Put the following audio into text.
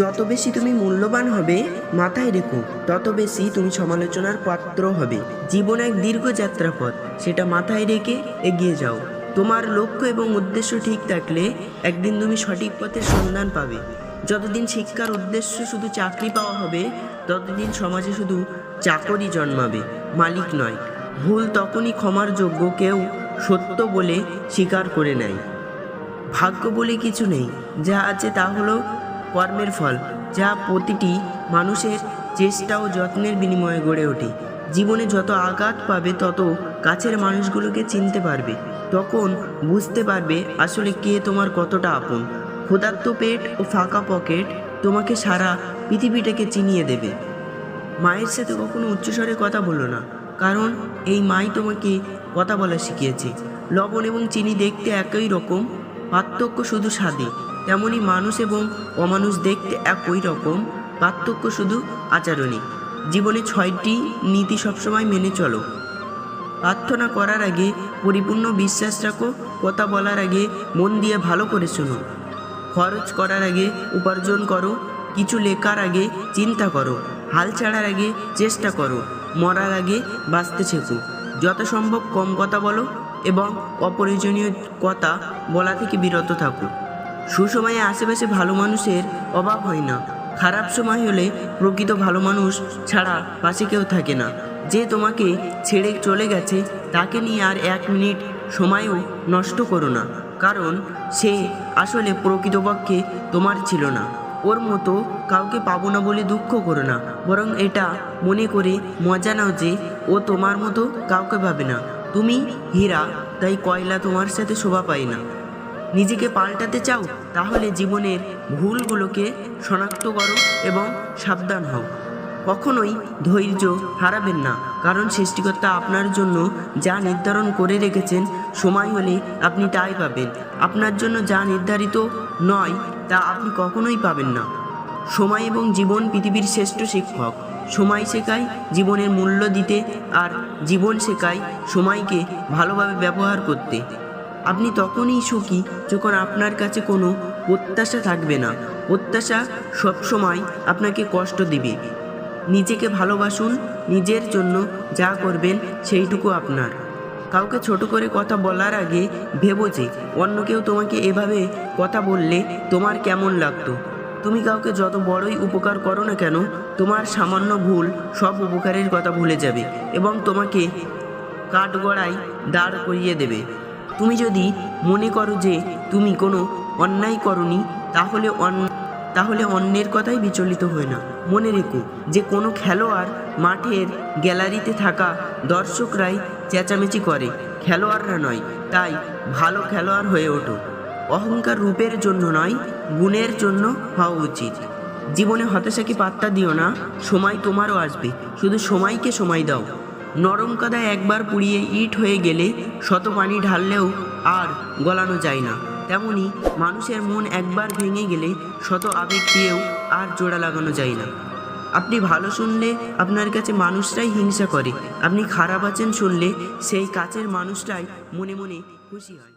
বেশি তুমি মূল্যবান হবে, মাথায় রেখো, তত বেশি তুমি সমালোচনার পাত্র হবে। জীবন এক দীর্ঘ যাত্রাপথ, সেটা মাথায় রেখে এগিয়ে যাও। তোমার লক্ষ্য এবং উদ্দেশ্য ঠিক থাকলে একদিন তুমি সঠিক পথের সন্ধান পাবে। যতদিন শিক্ষার উদ্দেশ্য শুধু চাকরি পাওয়া হবে, ততদিন সমাজে শুধু চাকরি জন্মাবে। মালিক নয়, ভুল তখনই ক্ষমার যোগ্য কেউ সত্য বলে স্বীকার করে নেয়। ভাগ্য বলে কিছু নেই, যা আছে তা হলো কর্মের ফল, যা প্রতিটি মানুষের চেষ্টা ও যত্নের বিনিময়ে গড়ে ওঠে। জীবনে যত আঘাত পাবে, তত কাছের মানুষগুলোকে চিনতে পারবে। তখন বুঝতে পারবে আসলে কে তোমার কতটা আপন। ক্ষুধার্ত পেট ও ফাঁকা পকেট তোমাকে সারা পৃথিবীটাকে চিনিয়ে দেবে। মায়ের সাথে কখনো উচ্চস্বরে কথা বলো না, কারণ এই মাই তোমাকে কথা বলা শিখিয়েছে। লবণ এবং চিনি দেখতে একই রকম, পার্থক্য শুধু স্বাদে। তেমনি মানুষ এবং অমানুষ দেখতে একই রকম। পার্থক্য শুধু আচরণে জীবনে ছয়টি নীতি সবসময় মেনে চলো। প্রার্থনা করার আগে পরিপূর্ণ বিশ্বাস রাখো, কথা বলার আগে মন দিয়ে ভালো করে শোনো। খরচ করার আগে উপার্জন করো, কিছু লেখার আগে চিন্তা করো, হাল ছাড়ার আগে চেষ্টা করো, মরার আগে বাঁচতে শেখো। যত সম্ভব কম কথা বলো এবং অপ্রয়োজনীয় কথা বলা থেকে বিরত থাকো। সুসময়ে আশেপাশে ভালো মানুষের অভাব হয় না। খারাপ সময় হলে প্রকৃত ভালো মানুষ ছাড়া পাশে কেউ থাকে না। যে তোমাকে ছেড়ে চলে গেছে, তাকে নিয়ে আর এক মিনিট সময়ও নষ্ট করো না, কারণ সে আসলে প্রকৃতপক্ষে তোমার ছিল না। ওর মতো কাউকে পাবো না বলে দুঃখ করো না, বরং এটা মনে করে মজা নাও যে ও তোমার মতো কাউকে ভাবে না। তুমি হীরা, তাই কয়লা তোমার সাথে শোভা পায় না। নিজেকে পাল্টাতে চাও, তাহলে জীবনের ভুলগুলোকে শনাক্ত করো এবং সাবধান হও। কখনোই ধৈর্য হারাবেন না, কারণ সৃষ্টিকর্তা আপনার জন্য যা নির্ধারণ করে রেখেছেন, সময় হলে আপনি তাই পাবেন। আপনার জন্য যা নির্ধারিত নয়, তা আপনি কখনোই পাবেন না। সময় এবং জীবন পৃথিবীর শ্রেষ্ঠ শিক্ষক। সময় শেখায় জীবনের মূল্য দিতে আর জীবন শেখায় সময়কে ভালোভাবে ব্যবহার করতে। আপনি তখনই সুখী যখন আপনার কাছে কোনো প্রত্যাশা থাকবে না। প্রত্যাশা সবসময় আপনাকে কষ্ট দিবে। নিজেকে ভালোবাসুন, নিজের জন্য যা করবেন সেইটুকু আপনার। কাউকে ছোট করে কথা বলার আগে ভেবো যে, অন্য কেউ তোমাকে এভাবে কথা বললে তোমার কেমন লাগতো? তুমি কাউকে যত বড়ই উপকার করো না কেন, তোমার সামান্য ভুল সব উপকারের কথা ভুলে যাবে এবং তোমাকে কাঠগড়ায় দাঁড় করিয়ে দেবে। তুমি যদি মনে করো যে তুমি কোনো অন্যায় করনি, তাহলে তাহলে অন্যের কথাই বিচলিত হয় না। মনে রেখো যে কোনো খেলোয়াড় মাঠের গ্যালারিতে থাকা দর্শকরাই চেঁচামেচি করে, খেলোয়াড়রা নয়, তাই ভালো খেলোয়াড় হয়ে ওঠো। অহংকার রূপের জন্য নয়, গুণের জন্য হওয়া উচিত। জীবনে হতাশাকে পাত্তা দিও না, সময় তোমারও আসবে, শুধু সময়কে সময় দাও। নরম কাদায় একবার পুড়িয়ে ইট হয়ে গেলে শত পানি ঢাললেও আর গলানো যায় না। তেমনি মানুষের মন একবার ভেঙে গেলে শত আবেগ দিয়েও আর জোড়া লাগানো যায় না। আপনি ভালো শুনলে আপনার কাছে মানুষটাই হিংসা করে। আপনি খারাপ আছেন শুনলে সেই কাছের মানুষটাই মনে মনে খুশি হয়।